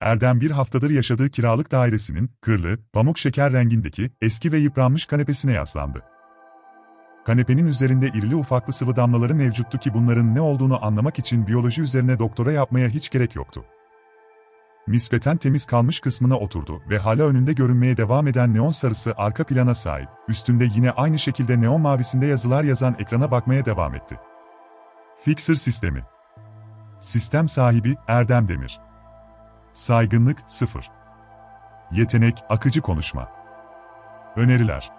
Erdem bir haftadır yaşadığı kiralık dairesinin, kırlı, pamuk şeker rengindeki, eski ve yıpranmış kanepesine yaslandı. Kanepenin üzerinde irili ufaklı sıvı damlaları mevcuttu ki bunların ne olduğunu anlamak için biyoloji üzerine doktora yapmaya hiç gerek yoktu. Nispeten temiz kalmış kısmına oturdu ve hala önünde görünmeye devam eden neon sarısı arka plana sahip, üstünde yine aynı şekilde neon mavisinde yazılar yazan ekrana bakmaya devam etti. Fixer sistemi Sistem sahibi Erdem Demir Saygınlık 0 Yetenek, akıcı konuşma Öneriler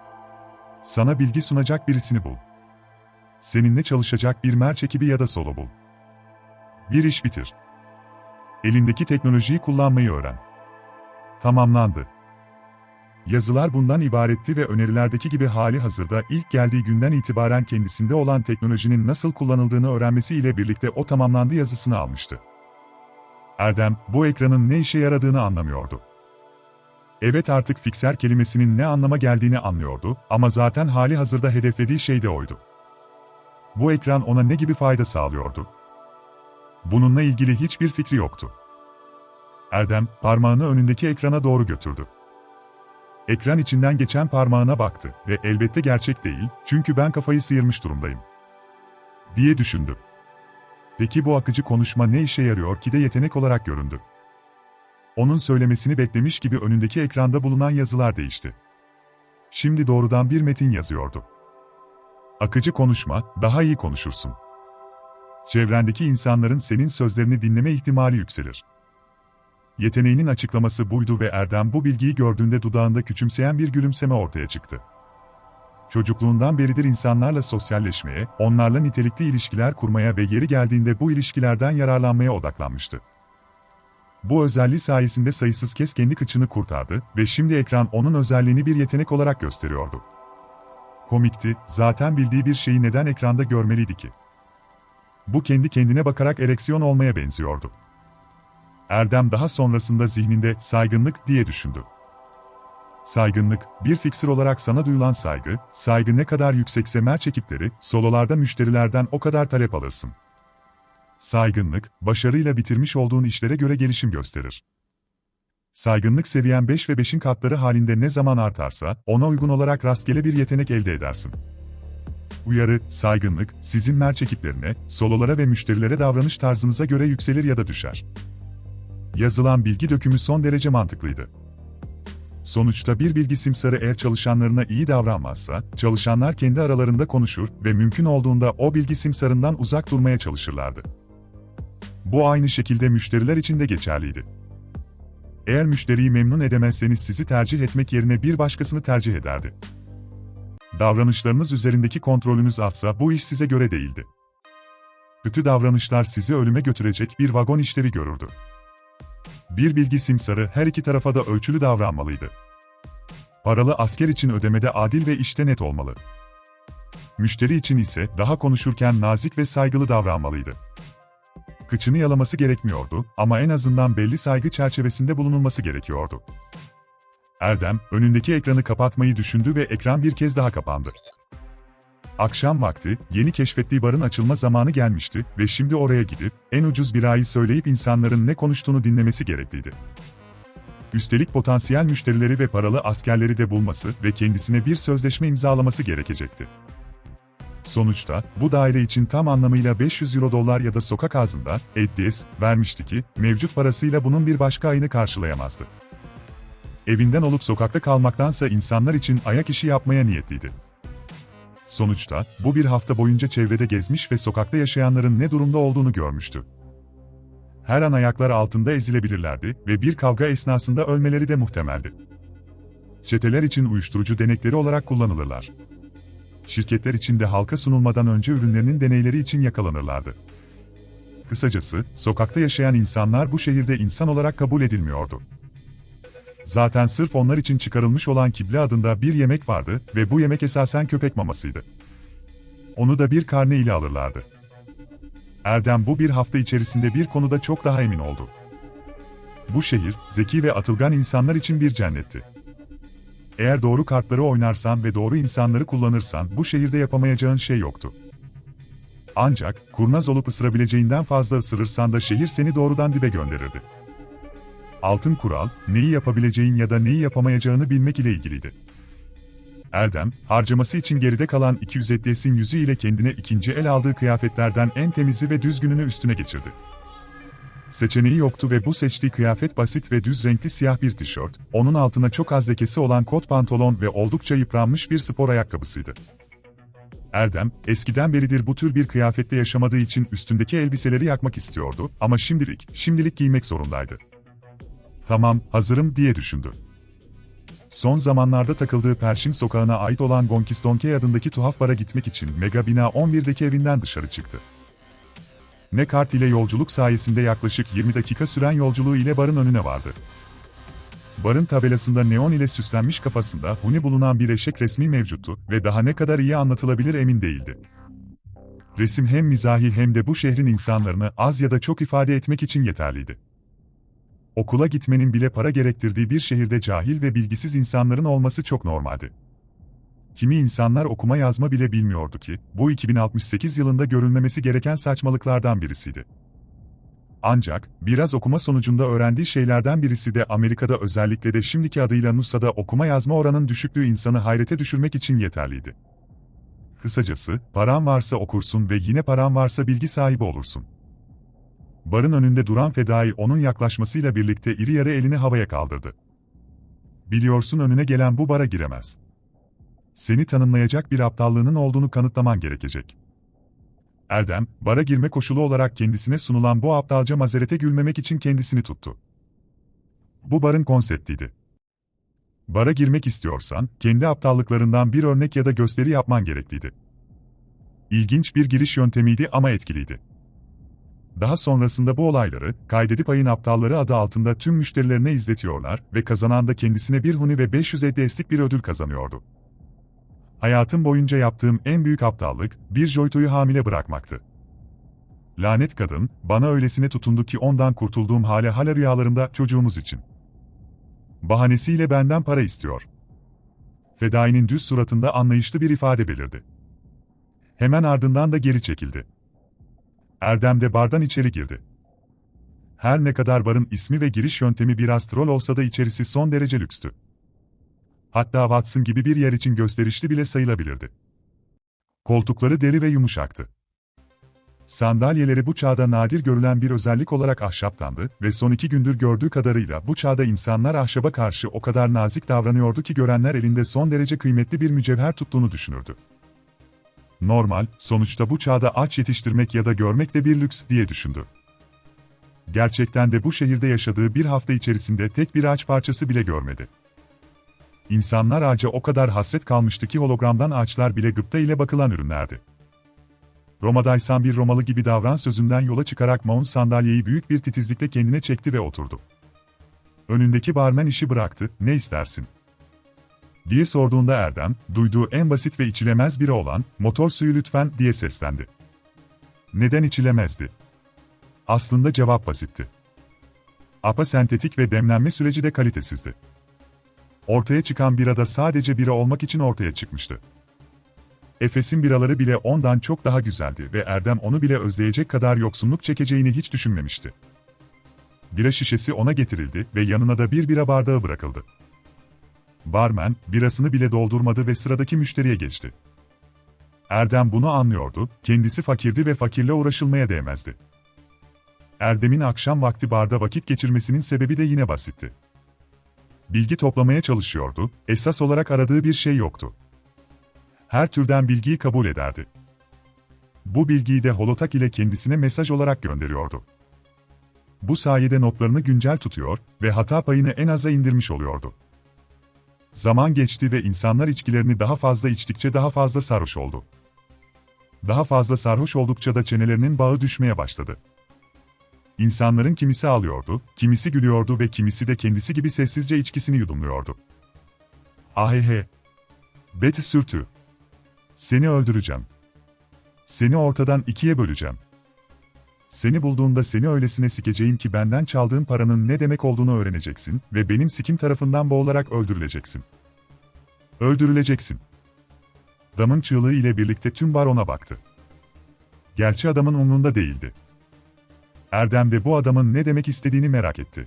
Sana bilgi sunacak birisini bul. Seninle çalışacak bir merç ekibi ya da solo bul. Bir iş bitir. Elindeki teknolojiyi kullanmayı öğren. Tamamlandı. Yazılar bundan ibaretti ve önerilerdeki gibi hali hazırda ilk geldiği günden itibaren kendisinde olan teknolojinin nasıl kullanıldığını öğrenmesi ile birlikte o tamamlandı yazısını almıştı. Erdem, bu ekranın ne işe yaradığını anlamıyordu. Evet artık fikser kelimesinin ne anlama geldiğini anlıyordu ama zaten hali hazırda hedeflediği şey de oydu. Bu ekran ona ne gibi fayda sağlıyordu? Bununla ilgili hiçbir fikri yoktu. Erdem, parmağını önündeki ekrana doğru götürdü. Ekran içinden geçen parmağına baktı ve elbette gerçek değil, çünkü ben kafayı sıyırmış durumdayım. Diye düşündü. Peki bu akıcı konuşma ne işe yarıyor ki de yetenek olarak göründü? Onun söylemesini beklemiş gibi önündeki ekranda bulunan yazılar değişti. Şimdi doğrudan bir metin yazıyordu. Akıcı konuşma, daha iyi konuşursun. Çevrendeki insanların senin sözlerini dinleme ihtimali yükselir. Yeteneğinin açıklaması buydu ve Erdem bu bilgiyi gördüğünde dudağında küçümseyen bir gülümseme ortaya çıktı. Çocukluğundan beridir insanlarla sosyalleşmeye, onlarla nitelikli ilişkiler kurmaya ve yeri geldiğinde bu ilişkilerden yararlanmaya odaklanmıştı. Bu özelliği sayesinde sayısız kez kendi kıçını kurtardı ve şimdi ekran onun özelliğini bir yetenek olarak gösteriyordu. Komikti, zaten bildiği bir şeyi neden ekranda görmeliydi ki? Bu kendi kendine bakarak ereksiyon olmaya benziyordu. Erdem daha sonrasında zihninde saygınlık diye düşündü. Saygınlık, bir fiksir olarak sana duyulan saygı, saygı ne kadar yüksekse merç ekipleri, sololarda müşterilerden o kadar talep alırsın. Saygınlık, başarıyla bitirmiş olduğun işlere göre gelişim gösterir. Saygınlık seviyen 5 ve 5'in katları halinde ne zaman artarsa, ona uygun olarak rastgele bir yetenek elde edersin. Uyarı, saygınlık, sizin merç ekiplerine, sololara ve müşterilere davranış tarzınıza göre yükselir ya da düşer. Yazılan bilgi dökümü son derece mantıklıydı. Sonuçta bir bilgi simsarı eğer çalışanlarına iyi davranmazsa, çalışanlar kendi aralarında konuşur ve mümkün olduğunda o bilgi simsarından uzak durmaya çalışırlardı. Bu aynı şekilde müşteriler için de geçerliydi. Eğer müşteriyi memnun edemezseniz sizi tercih etmek yerine bir başkasını tercih ederdi. Davranışlarınız üzerindeki kontrolünüz azsa bu iş size göre değildi. Kötü davranışlar sizi ölüme götürecek bir vagon işlevi görürdü. Bir bilgi simsarı her iki tarafa da ölçülü davranmalıydı. Paralı asker için ödemede adil ve işte net olmalı. Müşteri için ise daha konuşurken nazik ve saygılı davranmalıydı. Kıçını yalaması gerekmiyordu ama en azından belli saygı çerçevesinde bulunulması gerekiyordu. Erdem, önündeki ekranı kapatmayı düşündü ve ekran bir kez daha kapandı. Akşam vakti, yeni keşfettiği barın açılma zamanı gelmişti ve şimdi oraya gidip, en ucuz birayı söyleyip insanların ne konuştuğunu dinlemesi gerekliydi. Üstelik potansiyel müşterileri ve paralı askerleri de bulması ve kendisine bir sözleşme imzalaması gerekecekti. Sonuçta, bu daire için tam anlamıyla 500 euro dolar ya da sokak ağzında, EDS, vermişti ki, mevcut parasıyla bunun bir başka ayını karşılayamazdı. Evinden olup sokakta kalmaktansa insanlar için ayak işi yapmaya niyetliydi. Sonuçta, bu bir hafta boyunca çevrede gezmiş ve sokakta yaşayanların ne durumda olduğunu görmüştü. Her an ayaklar altında ezilebilirlerdi ve bir kavga esnasında ölmeleri de muhtemeldi. Çeteler için uyuşturucu denekleri olarak kullanılırlar. Şirketler için de halka sunulmadan önce ürünlerinin deneyleri için yakalanırlardı. Kısacası, sokakta yaşayan insanlar bu şehirde insan olarak kabul edilmiyordu. Zaten sırf onlar için çıkarılmış olan kible adında bir yemek vardı ve bu yemek esasen köpek mamasıydı. Onu da bir karne ile alırlardı. Erdem bu bir hafta içerisinde bir konuda çok daha emin oldu. Bu şehir, zeki ve atılgan insanlar için bir cennetti. Eğer doğru kartları oynarsan ve doğru insanları kullanırsan bu şehirde yapamayacağın şey yoktu. Ancak, kurnaz olup ısırabileceğinden fazla ısırırsan da şehir seni doğrudan dibe gönderirdi. Altın kural, neyi yapabileceğin ya da neyi yapamayacağını bilmek ile ilgiliydi. Erdem, harcaması için geride kalan 200 etliyesin yüzü ile kendine ikinci el aldığı kıyafetlerden en temizi ve düzgününü üstüne geçirdi. Seçeneği yoktu ve bu seçtiği kıyafet basit ve düz renkli siyah bir tişört, onun altına çok az lekesi olan kot pantolon ve oldukça yıpranmış bir spor ayakkabısıydı. Erdem, eskiden beridir bu tür bir kıyafette yaşamadığı için üstündeki elbiseleri yakmak istiyordu ama şimdilik, şimdilik giymek zorundaydı. Tamam, hazırım diye düşündü. Son zamanlarda takıldığı Perşin sokağına ait olan Gonkistonkey adındaki tuhaf bara gitmek için Mega Bina 11'deki evinden dışarı çıktı. Ne kart ile yolculuk sayesinde yaklaşık 20 dakika süren yolculuğu ile barın önüne vardı. Barın tabelasında neon ile süslenmiş kafasında huni bulunan bir eşek resmi mevcuttu ve daha ne kadar iyi anlatılabilir emin değildi. Resim hem mizahi hem de bu şehrin insanlarını az ya da çok ifade etmek için yeterliydi. Okula gitmenin bile para gerektirdiği bir şehirde cahil ve bilgisiz insanların olması çok normaldi. Kimi insanlar okuma yazma bile bilmiyordu ki, bu 2068 yılında görülmemesi gereken saçmalıklardan birisiydi. Ancak, biraz okuma sonucunda öğrendiği şeylerden birisi de Amerika'da özellikle de şimdiki adıyla NUSA'da okuma yazma oranın düşüklüğü insanı hayrete düşürmek için yeterliydi. Kısacası, paran varsa okursun ve yine paran varsa bilgi sahibi olursun. Barın önünde duran fedai onun yaklaşmasıyla birlikte iri yarı elini havaya kaldırdı. Biliyorsun önüne gelen bu bara giremez. Seni tanımlayacak bir aptallığının olduğunu kanıtlaman gerekecek. Erdem, bara girme koşulu olarak kendisine sunulan bu aptalca mazerete gülmemek için kendisini tuttu. Bu barın konseptiydi. Bara girmek istiyorsan, kendi aptallıklarından bir örnek ya da gösteri yapman gerekliydi. İlginç bir giriş yöntemiydi ama etkiliydi. Daha sonrasında bu olayları, kaydedip ayın aptalları adı altında tüm müşterilerine izletiyorlar ve kazanan da kendisine bir huni ve 500 edeslik bir ödül kazanıyordu. Hayatım boyunca yaptığım en büyük aptallık, bir Joyto'yu hamile bırakmaktı. Lanet kadın, bana öylesine tutundu ki ondan kurtulduğum hale hala rüyalarımda çocuğumuz için. Bahanesiyle benden para istiyor. Fedai'nin düz suratında anlayışlı bir ifade belirdi. Hemen ardından da geri çekildi. Erdem de bardan içeri girdi. Her ne kadar barın ismi ve giriş yöntemi biraz troll olsa da içerisi son derece lükstü. Hatta Watson gibi bir yer için gösterişli bile sayılabilirdi. Koltukları deri ve yumuşaktı. Sandalyeleri bu çağda nadir görülen bir özellik olarak ahşaptandı ve son iki gündür gördüğü kadarıyla bu çağda insanlar ahşaba karşı o kadar nazik davranıyordu ki görenler elinde son derece kıymetli bir mücevher tuttuğunu düşünürdü. Normal, sonuçta bu çağda ağaç yetiştirmek ya da görmek de bir lüks diye düşündü. Gerçekten de bu şehirde yaşadığı bir hafta içerisinde tek bir ağaç parçası bile görmedi. İnsanlar ağaca o kadar hasret kalmıştı ki hologramdan ağaçlar bile gıpta ile bakılan ürünlerdi. Roma'daysan bir Romalı gibi davran sözünden yola çıkarak Mount sandalyeyi büyük bir titizlikle kendine çekti ve oturdu. Önündeki barmen işi bıraktı, ne istersin? Diye sorduğunda Erdem, duyduğu en basit ve içilemez biri olan, motor suyu lütfen diye seslendi. Neden içilemezdi? Aslında cevap basitti. Apa sentetik ve demlenme süreci de kalitesizdi. Ortaya çıkan birada sadece bira olmak için ortaya çıkmıştı. Efes'in biraları bile ondan çok daha güzeldi ve Erdem onu bile özleyecek kadar yoksunluk çekeceğini hiç düşünmemişti. Bira şişesi ona getirildi ve yanına da bir bira bardağı bırakıldı. Barmen, birasını bile doldurmadı ve sıradaki müşteriye geçti. Erdem bunu anlıyordu, kendisi fakirdi ve fakirle uğraşılmaya değmezdi. Erdem'in akşam vakti barda vakit geçirmesinin sebebi de yine basitti. Bilgi toplamaya çalışıyordu, esas olarak aradığı bir şey yoktu. Her türden bilgiyi kabul ederdi. Bu bilgiyi de holotak ile kendisine mesaj olarak gönderiyordu. Bu sayede notlarını güncel tutuyor ve hata payını en aza indirmiş oluyordu. Zaman geçti ve insanlar içkilerini daha fazla içtikçe daha fazla sarhoş oldu. Daha fazla sarhoş oldukça da çenelerinin bağı düşmeye başladı. İnsanların kimisi ağlıyordu, kimisi gülüyordu ve kimisi de kendisi gibi sessizce içkisini yudumluyordu. Ahehe! Betty sürtü! Seni öldüreceğim. Seni ortadan ikiye böleceğim. Seni bulduğumda seni öylesine sikeceğim ki benden çaldığın paranın ne demek olduğunu öğreneceksin ve benim sikim tarafından boğularak öldürüleceksin. Öldürüleceksin. Damın çığlığı ile birlikte tüm bar ona baktı. Gerçi adamın umrunda değildi. Erdem de bu adamın ne demek istediğini merak etti.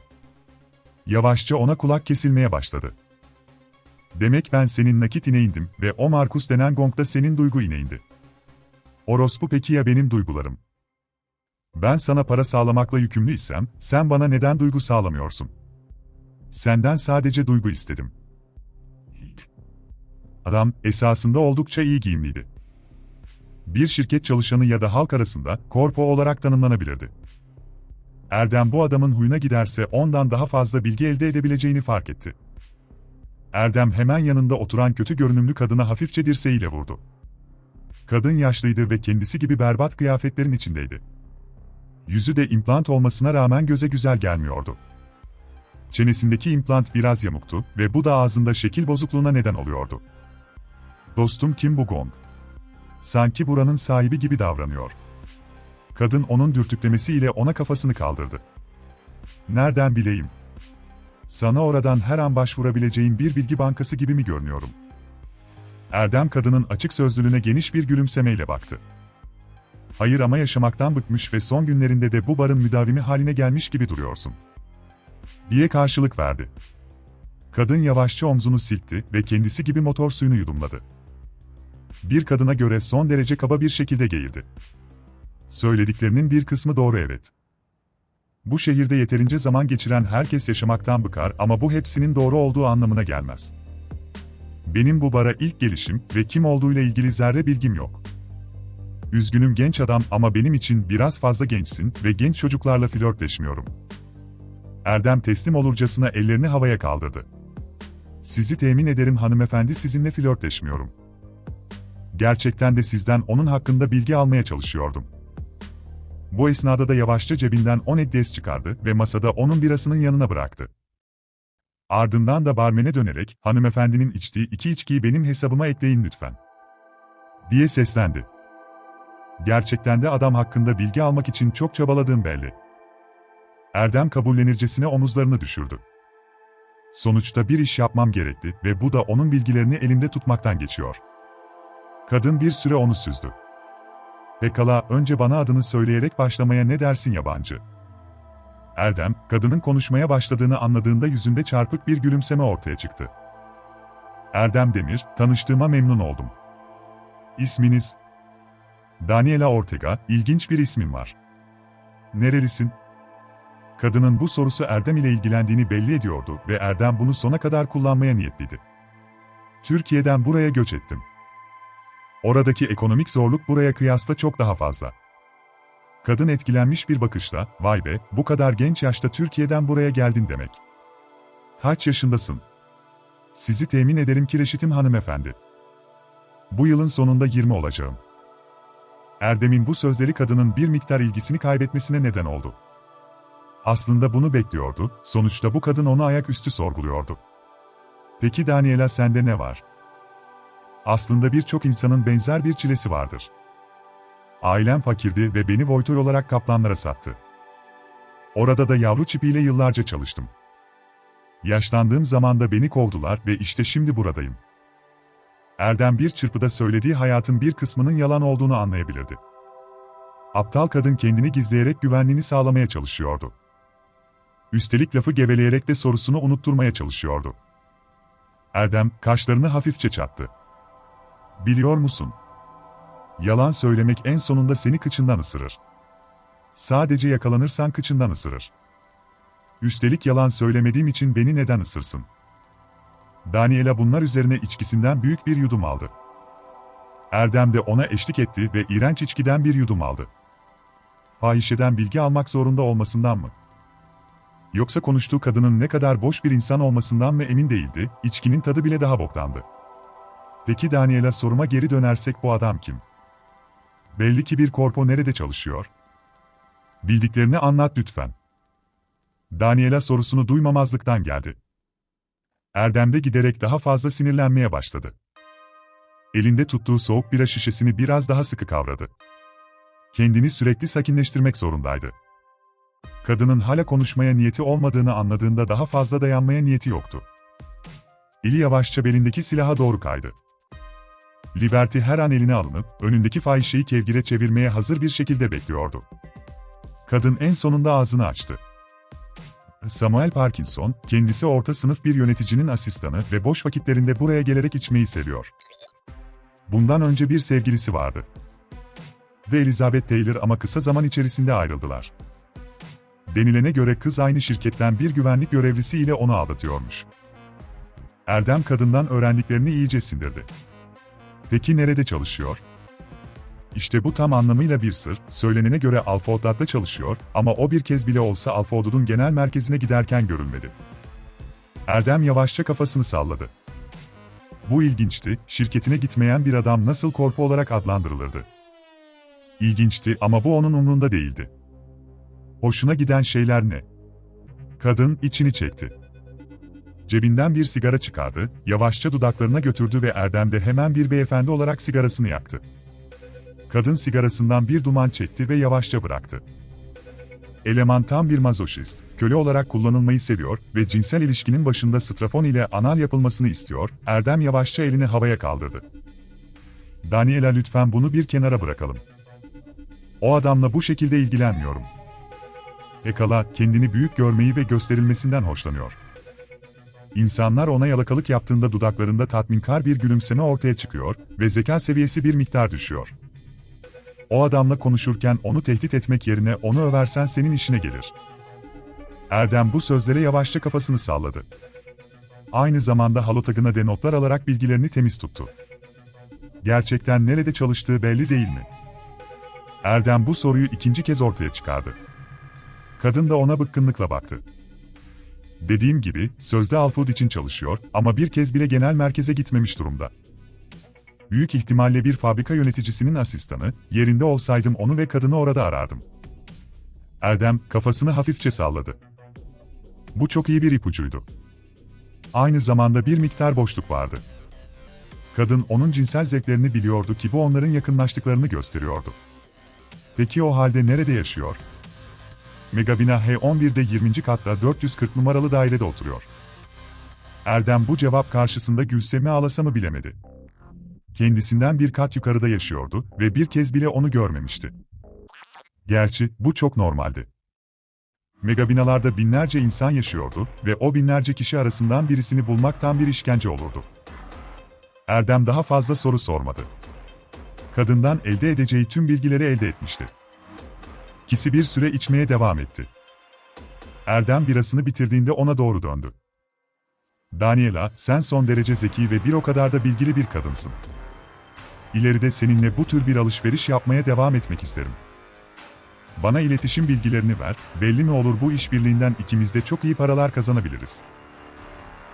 Yavaşça ona kulak kesilmeye başladı. Demek ben senin nakit ineğindim ve o Markus denen gong da senin duygu ineğindi. Orospu peki ya benim duygularım? Ben sana para sağlamakla yükümlüysem, sen bana neden duygu sağlamıyorsun? Senden sadece duygu istedim. Adam, esasında oldukça iyi giyimliydi. Bir şirket çalışanı ya da halk arasında, korpo olarak tanımlanabilirdi. Erdem bu adamın huyuna giderse ondan daha fazla bilgi elde edebileceğini fark etti. Erdem hemen yanında oturan kötü görünümlü kadına hafifçe dirseğiyle vurdu. Kadın yaşlıydı ve kendisi gibi berbat kıyafetlerin içindeydi. Yüzü de implant olmasına rağmen göze güzel gelmiyordu. Çenesindeki implant biraz yamuktu ve bu da ağzında şekil bozukluğuna neden oluyordu. Dostum kim bu Gong? Sanki buranın sahibi gibi davranıyor. Kadın onun dürtüklemesiyle ona kafasını kaldırdı. Nereden bileyim? Sana oradan her an başvurabileceğin bir bilgi bankası gibi mi görünüyorum? Erdem kadının açık sözlülüğüne geniş bir gülümsemeyle baktı. Hayır ama yaşamaktan bıkmış ve son günlerinde de bu barın müdavimi haline gelmiş gibi duruyorsun. Diye karşılık verdi. Kadın yavaşça omzunu silkti ve kendisi gibi motor suyunu yudumladı. Bir kadına göre son derece kaba bir şekilde geğirdi. Söylediklerinin bir kısmı doğru evet. Bu şehirde yeterince zaman geçiren herkes yaşamaktan bıkar ama bu hepsinin doğru olduğu anlamına gelmez. Benim bu bara ilk gelişim ve kim olduğuyla ilgili zerre bilgim yok. Üzgünüm genç adam ama benim için biraz fazla gençsin ve genç çocuklarla flörtleşmiyorum. Erdem teslim olurcasına ellerini havaya kaldırdı. Sizi temin ederim hanımefendi sizinle flörtleşmiyorum. Gerçekten de sizden onun hakkında bilgi almaya çalışıyordum. Bu esnada da yavaşça cebinden 10 eddes çıkardı ve masada onun birasının yanına bıraktı. Ardından da barmene dönerek, hanımefendinin içtiği iki içkiyi benim hesabıma ekleyin lütfen. Diye seslendi. Gerçekten de adam hakkında bilgi almak için çok çabaladığım belli. Erdem kabullenircesine omuzlarını düşürdü. Sonuçta bir iş yapmam gerekti ve bu da onun bilgilerini elimde tutmaktan geçiyor. Kadın bir süre onu süzdü. Pekala, önce bana adını söyleyerek başlamaya ne dersin yabancı? Erdem, kadının konuşmaya başladığını anladığında yüzünde çarpık bir gülümseme ortaya çıktı. Erdem Demir, tanıştığıma memnun oldum. İsminiz? Daniela Ortega, ilginç bir ismin var. Nerelisin? Kadının bu sorusu Erdem ile ilgilendiğini belli ediyordu ve Erdem bunu sona kadar kullanmaya niyetliydi. Türkiye'den buraya göç ettim. Oradaki ekonomik zorluk buraya kıyasla çok daha fazla. Kadın etkilenmiş bir bakışla, vay be, bu kadar genç yaşta Türkiye'den buraya geldin demek. Kaç yaşındasın? Sizi temin ederim ki reşitim hanımefendi. Bu yılın sonunda 20 olacağım. Erdem'in bu sözleri kadının bir miktar ilgisini kaybetmesine neden oldu. Aslında bunu bekliyordu, sonuçta bu kadın onu ayaküstü sorguluyordu. Peki Daniela sende ne var? Aslında birçok insanın benzer bir çilesi vardır. Ailem fakirdi ve beni Voytoy olarak kaplanlara sattı. Orada da yavru çipiyle yıllarca çalıştım. Yaşlandığım zaman da beni kovdular ve işte şimdi buradayım. Erdem bir çırpıda söylediği hayatın bir kısmının yalan olduğunu anlayabilirdi. Aptal kadın kendini gizleyerek güvenliğini sağlamaya çalışıyordu. Üstelik lafı geveleyerek de sorusunu unutturmaya çalışıyordu. Erdem, kaşlarını hafifçe çattı. Biliyor musun? Yalan söylemek en sonunda seni kıçından ısırır. Sadece yakalanırsan kıçından ısırır. Üstelik yalan söylemediğim için beni neden ısırsın? Daniela bunlar üzerine içkisinden büyük bir yudum aldı. Erdem de ona eşlik etti ve iğrenç içkiden bir yudum aldı. Fahişeden bilgi almak zorunda olmasından mı? Yoksa konuştuğu kadının ne kadar boş bir insan olmasından mı emin değildi, içkinin tadı bile daha boktandı. Peki Daniela soruma geri dönersek bu adam kim? Belli ki bir korpo nerede çalışıyor? Bildiklerini anlat lütfen. Daniela sorusunu duymamazlıktan geldi. Erdem de giderek daha fazla sinirlenmeye başladı. Elinde tuttuğu soğuk bira şişesini biraz daha sıkı kavradı. Kendini sürekli sakinleştirmek zorundaydı. Kadının hala konuşmaya niyeti olmadığını anladığında daha fazla dayanmaya niyeti yoktu. Eli yavaşça belindeki silaha doğru kaydı. Liberty her an eline alınıp, önündeki fahişeyi kevgire çevirmeye hazır bir şekilde bekliyordu. Kadın en sonunda ağzını açtı. Samuel Parkinson, kendisi orta sınıf bir yöneticinin asistanı ve boş vakitlerinde buraya gelerek içmeyi seviyor. Bundan önce bir sevgilisi vardı. Ve Elizabeth Taylor ama kısa zaman içerisinde ayrıldılar. Denilene göre kız aynı şirketten bir güvenlik görevlisi ile onu aldatıyormuş. Erdem kadından öğrendiklerini iyice sindirdi. Peki nerede çalışıyor? İşte bu tam anlamıyla bir sır, söylenene göre Alfa Odad'da çalışıyor ama o bir kez bile olsa Alfa Odad'ın genel merkezine giderken görülmedi. Erdem yavaşça kafasını salladı. Bu ilginçti, şirketine gitmeyen bir adam nasıl korku olarak adlandırılırdı? İlginçti ama bu onun umrunda değildi. Hoşuna giden şeyler ne? Kadın içini çekti. Cebinden bir sigara çıkardı, yavaşça dudaklarına götürdü ve Erdem de hemen bir beyefendi olarak sigarasını yaktı. Kadın sigarasından bir duman çekti ve yavaşça bıraktı. Eleman tam bir mazoşist, köle olarak kullanılmayı seviyor ve cinsel ilişkinin başında strafon ile anal yapılmasını istiyor, Erdem yavaşça elini havaya kaldırdı. Daniela lütfen bunu bir kenara bırakalım. O adamla bu şekilde ilgilenmiyorum. Ekala, kendini büyük görmeyi ve gösterilmesinden hoşlanıyor. İnsanlar ona yalakalık yaptığında dudaklarında tatminkar bir gülümseme ortaya çıkıyor ve zeka seviyesi bir miktar düşüyor. O adamla konuşurken onu tehdit etmek yerine onu översen senin işine gelir. Erdem bu sözlere yavaşça kafasını salladı. Aynı zamanda halotagına de notlar alarak bilgilerini temiz tuttu. Gerçekten nerede çalıştığı belli değil mi? Erdem bu soruyu ikinci kez ortaya çıkardı. Kadın da ona bıkkınlıkla baktı. Dediğim gibi, sözde Alfood için çalışıyor ama bir kez bile genel merkeze gitmemiş durumda. Büyük ihtimalle bir fabrika yöneticisinin asistanı, yerinde olsaydım onu ve kadını orada arardım. Erdem, kafasını hafifçe salladı. Bu çok iyi bir ipucuydu. Aynı zamanda bir miktar boşluk vardı. Kadın onun cinsel zevklerini biliyordu ki bu onların yakınlaştıklarını gösteriyordu. Peki o halde nerede yaşıyor? Megabina H11'de 20. katta 440 numaralı dairede oturuyor. Erdem bu cevap karşısında gülse mi ağlasa mı bilemedi. Kendisinden bir kat yukarıda yaşıyordu ve bir kez bile onu görmemişti. Gerçi bu çok normaldi. Megabinalarda binlerce insan yaşıyordu ve o binlerce kişi arasından birisini bulmak tam bir işkence olurdu. Erdem daha fazla soru sormadı. Kadından elde edeceği tüm bilgileri elde etmişti. Kisi bir süre içmeye devam etti. Erdem birasını bitirdiğinde ona doğru döndü. Daniela, sen son derece zeki ve bir o kadar da bilgili bir kadınsın. İleride seninle bu tür bir alışveriş yapmaya devam etmek isterim. Bana iletişim bilgilerini ver, belli mi olur bu işbirliğinden ikimiz de çok iyi paralar kazanabiliriz.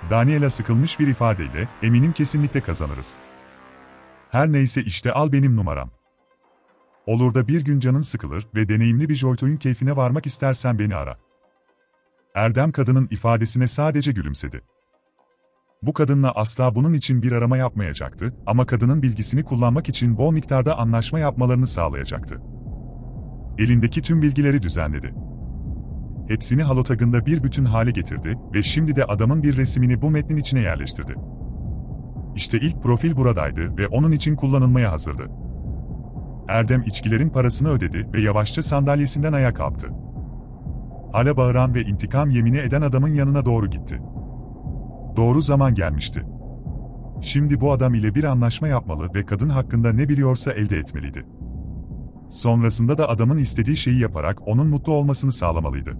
Daniela sıkılmış bir ifadeyle, eminim kesinlikle kazanırız. Her neyse işte al benim numaram. Olur da bir gün canın sıkılır ve deneyimli bir Joytoy'un keyfine varmak istersen beni ara. Erdem kadının ifadesine sadece gülümsedi. Bu kadınla asla bunun için bir arama yapmayacaktı ama kadının bilgisini kullanmak için bol miktarda anlaşma yapmalarını sağlayacaktı. Elindeki tüm bilgileri düzenledi. Hepsini halotagında bir bütün hale getirdi ve şimdi de adamın bir resmini bu metnin içine yerleştirdi. İşte ilk profil buradaydı ve onun için kullanılmaya hazırdı. Erdem içkilerin parasını ödedi ve yavaşça sandalyesinden ayağa kalktı. Hala bağıran ve intikam yemini eden adamın yanına doğru gitti. Doğru zaman gelmişti. Şimdi bu adam ile bir anlaşma yapmalı ve kadın hakkında ne biliyorsa elde etmeliydi. Sonrasında da adamın istediği şeyi yaparak onun mutlu olmasını sağlamalıydı.